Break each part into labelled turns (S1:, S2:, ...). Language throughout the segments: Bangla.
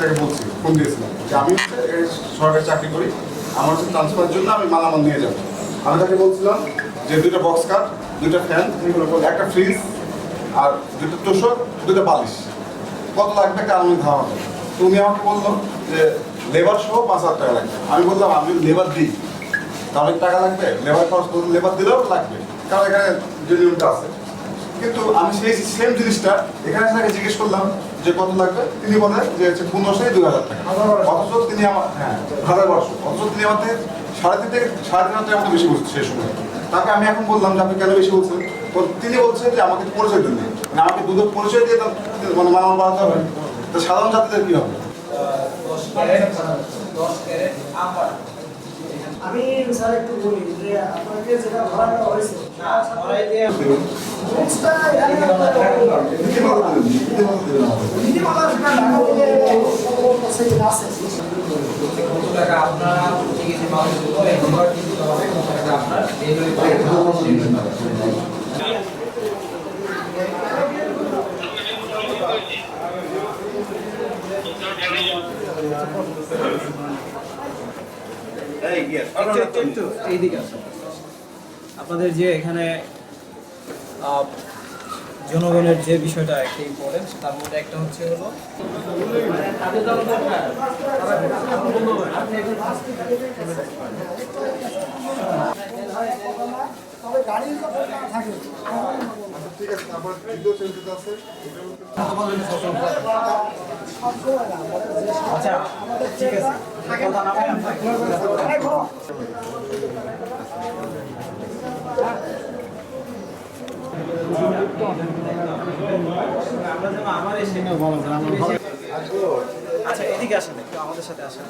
S1: তাকে বলছি, ফোন দিয়েছিলাম। যে আমি সরকারি চাকরি করি, আমার হচ্ছে ট্রান্সফারের জন্য আমি মালামাল নিয়ে যাব। আমি তাকে বলছিলাম যে, দুইটা বক্স কাট দুইটা ফ্যান একটা ফ্রিজ আর দুটো তোষক দুটো বালিশ। কত লাগবে একটা আমি ধারণা তুমি আমাকে বলল যে লেবার সহ পাঁচ হাজার টাকা লাগবে। আমি বললাম, আমি লেবার দিই, তাহলে টাকা লাগবে? লেবার খরচ লেবার দিলেও লাগবে। কারণ এখানে যে আছে। কিন্তু আমি সেই সেম জিনিসটা এখানে তাকে জিজ্ঞেস করলাম যে কত লাগবে? তিনি বলেন যে হচ্ছে পনেরোশো দুই হাজার টাকা। অথচ তিনি আমার হ্যাঁ হাজার বর্ষ অথচ তিনি আমার থেকে সাড়ে তিন থেকে সাড়ে তিন হাজার টাকা মতো বেশি বলছে সেই সময়। তাকে আমি এখন বললাম যে আপনি কেন বেশি বলছেন? তো তিনি বলছেন যে আমাকে পরিচয় দিন না আমাকে দুধের পরিচয় দিয়ে তার মানে মালামাল বাড়াতে হবে। তো সাধারণ জাতিদের কি হবে?
S2: দশ ক্যারেট দশ ক্যারেট আবার
S3: আমি স্যার একটু বলি যে আপনাকে যেটা ভাড়া দেওয়া হয়েছে আপনার
S4: আসুন আপনাদের যে এখানে জনগণের যে বিষয়টা একটি ইম্পর্টেন্ট তার মধ্যে একটা হচ্ছে হলো আচ্ছা ঠিক আছে। আচ্ছা এদিকে আসেন একটু, আমাদের সাথে আসেন।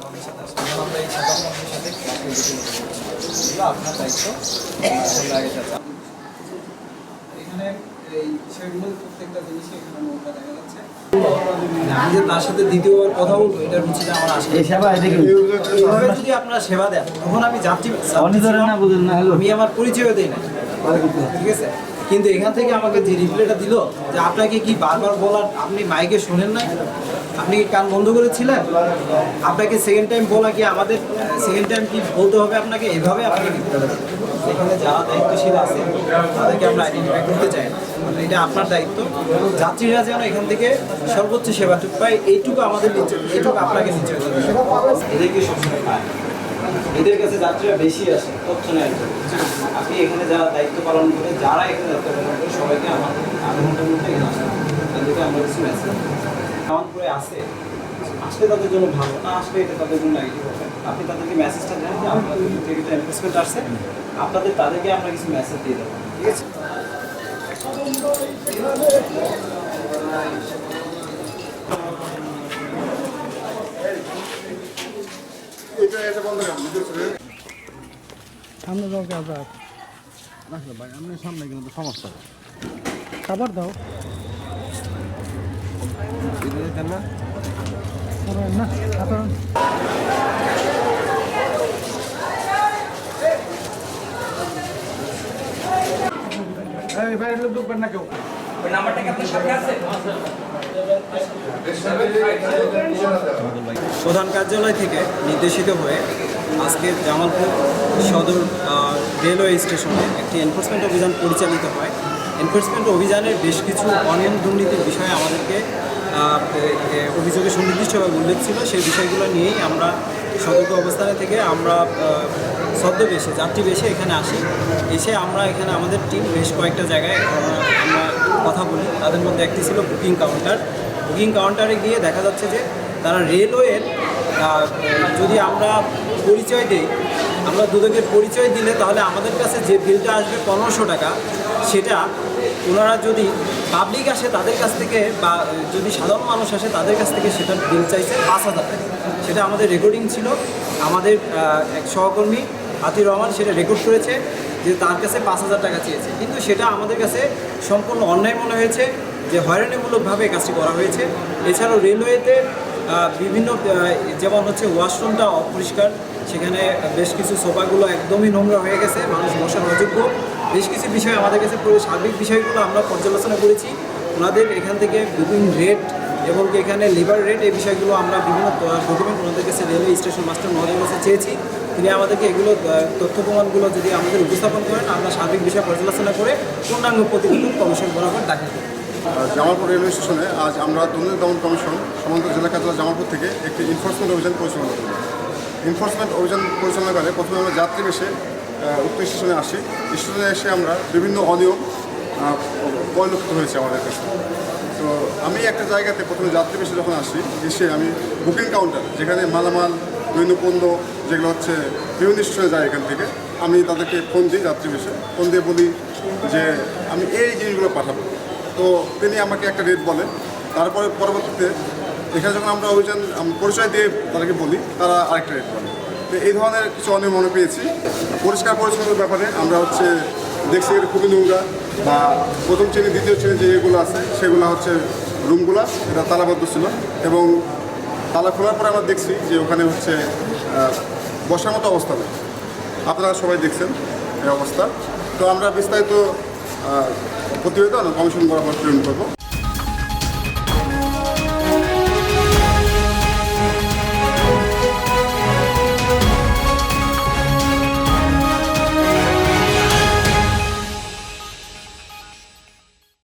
S4: আমাদের সাথে আসেন। আমরা এই সাথে আপনার দায়িত্ব। এখানে এই বিষয়গুলো প্রত্যেকটা জিনিসই এখানে দেখা যাচ্ছে। আমি যে তার সাথে দ্বিতীয়বার কথা বলব এটার হচ্ছে যে আমার আসলে
S5: এই সেবা এদিকে
S4: এভাবে যদি আপনারা সেবা দেন তখন আমি যাত্রী
S5: না বুঝেন না
S4: আমি আমার পরিচয় দেই না ঠিক আছে? কিন্তু এখান থেকে আমাকে যে রিপ্লাইটা দিল যে আপনাকে কি বারবার বলার আপনি মাইকে শোনেন না আপনি কি কান বন্ধ করেছিলেন? আপনাকে সেকেন্ড টাইম বলা কি আমাদের সেকেন্ড টাইম কি বলতে হবে আপনাকে? এভাবে আপনাকে লিখতে হবে। এখানে যারা দায়িত্বশীল আছে তাদেরকে আমরা আইডেন্টিফাই করতে চাই না। এটা আপনার দায়িত্ব। যাত্রীরা যেন এখান থেকে সর্বোচ্চ সেবাটুকু পায়, এইটুকু আমাদের নিচে এইটুকু আপনাকে নিচে এদেরকে সবসময় পায়। এদের কাছে যাত্রীরা বেশি আসে, তথ্য জন্য আপনি এখানে যারা দায়িত্ব পালন করে, যারা এখানে দায়িত্ব পালন করে, সবাইকে আমার আধা ঘণ্টার মধ্যে এখানে হবে। তাদেরকে আমরা কিছু মেসেজ করে আসে আসলে তাদের জন্য ভালো, না আসলে এটা তাদের জন্য নেগেটিভ হবে। আপনি তাদেরকে মেসেজটা দেন যে আপনাদের থেকে একটা এনফোর্সমেন্ট আসছে। আপনাদের তাদেরকে আমরা কিছু মেসেজ দিয়ে দেবো। ঠিক আছে?
S3: সামনে কে আবার
S1: ভাই আপনি সামনে কিন্তু সমস্যা
S3: খাবার দাও। না সাধারণ
S1: এই ভাই লোক ঢুকবেন না কেউ।
S2: ওই নাম্বারটা কি আপনার সাথে আছে?
S4: প্রধান কার্যালয় থেকে নির্দেশিত হয়ে আজকে জামালপুর সদর রেলওয়ে স্টেশনে একটি এনফোর্সমেন্ট অভিযান পরিচালিত হয়। এনফোর্সমেন্ট অভিযানের বেশ কিছু অনিয়ম দুর্নীতির বিষয়ে আমাদেরকে অভিযোগে সুনির্দিষ্টভাবে উল্লেখ ছিল, সেই বিষয়গুলো নিয়েই আমরা সতর্ক অবস্থানে থেকে আমরা ছদ্মবেশে যাত্রী বেশে এখানে আসি। এসে আমরা এখানে আমাদের টিম বেশ কয়েকটা জায়গায় আমরা কথা বলি। তাদের মধ্যে একটি ছিল বুকিং কাউন্টার বুকিং কাউন্টারে গিয়ে দেখা যাচ্ছে যে তারা রেলওয়ের যদি আমরা পরিচয় দিই, আমরা দুদকের পরিচয় দিলে তাহলে আমাদের কাছে যে বিলটা আসবে পনেরোশো টাকা সেটা ওনারা যদি পাবলিক আসে তাদের কাছ থেকে বা যদি সাধারণ মানুষ আসে তাদের কাছ থেকে সেটার বিল চাইছে পাঁচ হাজার সেটা আমাদের রেকর্ডিং ছিল। আমাদের এক সহকর্মী হাতির রহমান সেটা রেকর্ড করেছে যে তার কাছে পাঁচ হাজার টাকা চেয়েছে। কিন্তু সেটা আমাদের কাছে সম্পূর্ণ অন্যায় মনে হয়েছে, যে হয়রানিমূলকভাবে কাজটি করা হয়েছে। এছাড়াও রেলওয়েতে বিভিন্ন যেমন হচ্ছে ওয়াশরুমটা অপরিষ্কার, সেখানে বেশ কিছু সোফাগুলো একদমই নোংরা হয়ে গেছে, মানুষ বসার অযোগ্য। বেশ কিছু বিষয় আমাদের কাছে সার্বিক বিষয়গুলো আমরা পর্যালোচনা করেছি। ওনাদের এখান থেকে বুকিং রেট এবং এখানে লিভার রেট এই বিষয়গুলো আমরা বিভিন্ন ডকুমেন্ট ওনাদের কাছে রেলওয়ে স্টেশন মাস্টার মহোদয়ের কাছে চেয়েছি। তিনি আমাদেরকে এগুলো তথ্য প্রমাণগুলো যদি আমাদের উপস্থাপন করেন, আমরা সার্বিক বিষয় পর্যালোচনা করে পূর্ণাঙ্গ প্রতিবেদন কমিশন বরাবর দাখিল করব।
S1: জামালপুর রেলওয়ে স্টেশনে আজ আমরা দুর্নীতি দমন কমিশন সমান্ত জেলা কার্যালয় জামালপুর থেকে একটি এনফোর্সমেন্ট অভিযান পরিচালনা করি এনফোর্সমেন্ট অভিযান পরিচালনা করে প্রথমে আমরা যাত্রী বেশে উক্ত স্টেশনে আসি। স্টেশনে এসে আমরা বিভিন্ন অনিয়ম পরিলক্ষিত হয়েছে আমাদের কাছে। তো আমি একটা জায়গাতে প্রথমে যাত্রী বেশি যখন আসি, এসে আমি বুকিং কাউন্টার যেখানে মালামাল বিভিন্ন পণ্য যেগুলো হচ্ছে বিভিন্ন স্টেশনে যায় এখান থেকে, আমি তাদেরকে ফোন দিই যাত্রী বেশে। ফোন দিয়ে বলি যে, আমি এই জিনিসগুলো পাঠাবো। তো তিনি আমাকে একটা রেট বলেন তারপরে পরবর্তীতে এখানে যখন আমরা অভিযান পরিচয় দিয়ে তাদেরকে বলি, তারা আরেকটা রেট বলে। তো এই ধরনের কিছু অনিয়ম মনে পেয়েছি। পরিষ্কার পরিচ্ছন্নতার ব্যাপারে আমরা হচ্ছে দেখছি এটা খুবই নোংরা বা প্রথম শ্রেণি, দ্বিতীয় শ্রেণি যে ইয়েগুলো আছে, সেগুলো হচ্ছে রুমগুলা, এটা তালাবদ্ধ ছিল এবং তালা খোলার পরে আমরা দেখছি যে ওখানে হচ্ছে বসার মতো অবস্থা নেই। আপনারা সবাই দেখছেন এই অবস্থা। তো আমরা বিস্তারিত প্রতিবেদন কমিশন বরাবর প্রেরণ করব